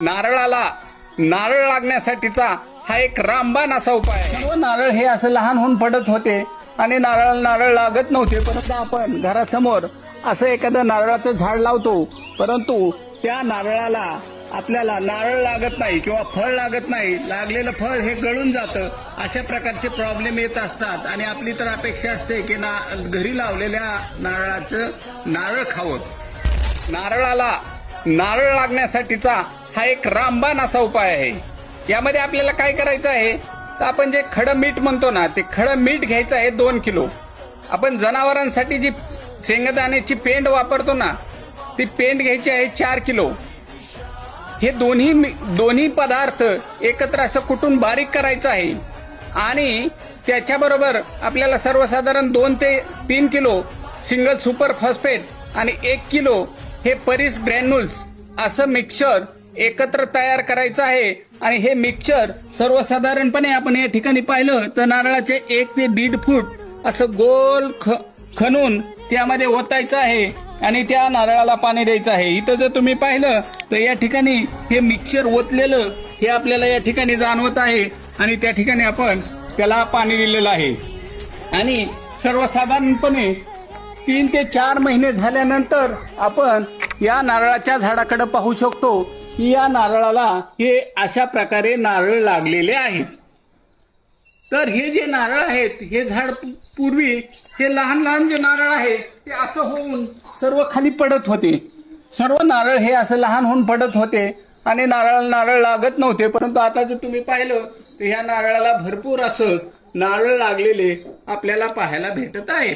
नारळाला नारळ लागण्यासाठीचा हा एक रामबाण असा उपाय आहे. सर्व नारळ हे असं लहान होऊन पडत होते आणि नारळ नारळ लागत नव्हते. परंतु आपण घरासमोर असं एखादं नारळाचं झाड लावतो. परंतु त्या नारळाला आपल्याला नारळ लागत नाही किंवा फळ लागत नाही. लागलेलं फळ हे गळून जातं. अशा प्रकारचे प्रॉब्लेम येत असतात. आणि आपली तर अपेक्षा असते की ना घरी लावलेल्या नारळाचं नारळ खावं. नारळाला नारळ लागण्यासाठीचा हा एक रामबाण असा उपाय आहे. यामध्ये आपल्याला काय करायचं आहे? तर आपण जे खडं मीठ म्हणतो ना ते खडं मीठ घ्यायचं आहे दोन किलो. आपण जनावरांसाठी जी शेंगदाण्याची पेंड वापरतो ना ती पेंड घ्यायची आहे चार किलो. हे दोन्ही मी- दोन्ही पदार्थ एकत्र असं कुटून बारीक करायचं आहे? आणि त्याच्याबरोबर आपल्याला सर्वसाधारण दोन ते तीन किलो सिंगल सुपर फॉस्फेट आणि एक किलो हे परीस ग्रॅन्युल्स असं मिक्सर एकत्र तयार करायचं आहे. आणि हे मिक्सचर सर्वसाधारणपणे आपण या ठिकाणी पाहिलं तर नारळाचे एक ते दीड फूट असं गोल ख खणून त्यामध्ये ओतायचं आहे. आणि त्या नारळाला पाणी द्यायचं आहे. इथं जर तुम्ही पाहिलं तर या ठिकाणी हे मिक्सचर ओतलेलं हे आपल्याला या ठिकाणी जाणवत आहे. आणि त्या ठिकाणी आपण त्याला पाणी दिलेलं आहे. आणि सर्वसाधारणपणे तीन ते चार महिने झाल्यानंतर आपण या नारळाच्या झाडाकडे पाहू शकतो. की या नारळाला हे अशा प्रकारे नारळ लागलेले आहेत. तर हे जे नारळ आहेत हे झाड पूर्वी हे लहान लहान जे नारळ आहे ते असं होऊन सर्व खाली पडत होते. सर्व नारळ हे असं लहान होऊन पडत होते आणि नारळ नारळ लागत नव्हते. परंतु आता जर तुम्ही पाहिलं तर ह्या नारळाला भरपूर असं नारळ लागलेले आपल्याला पाहायला भेटत आहे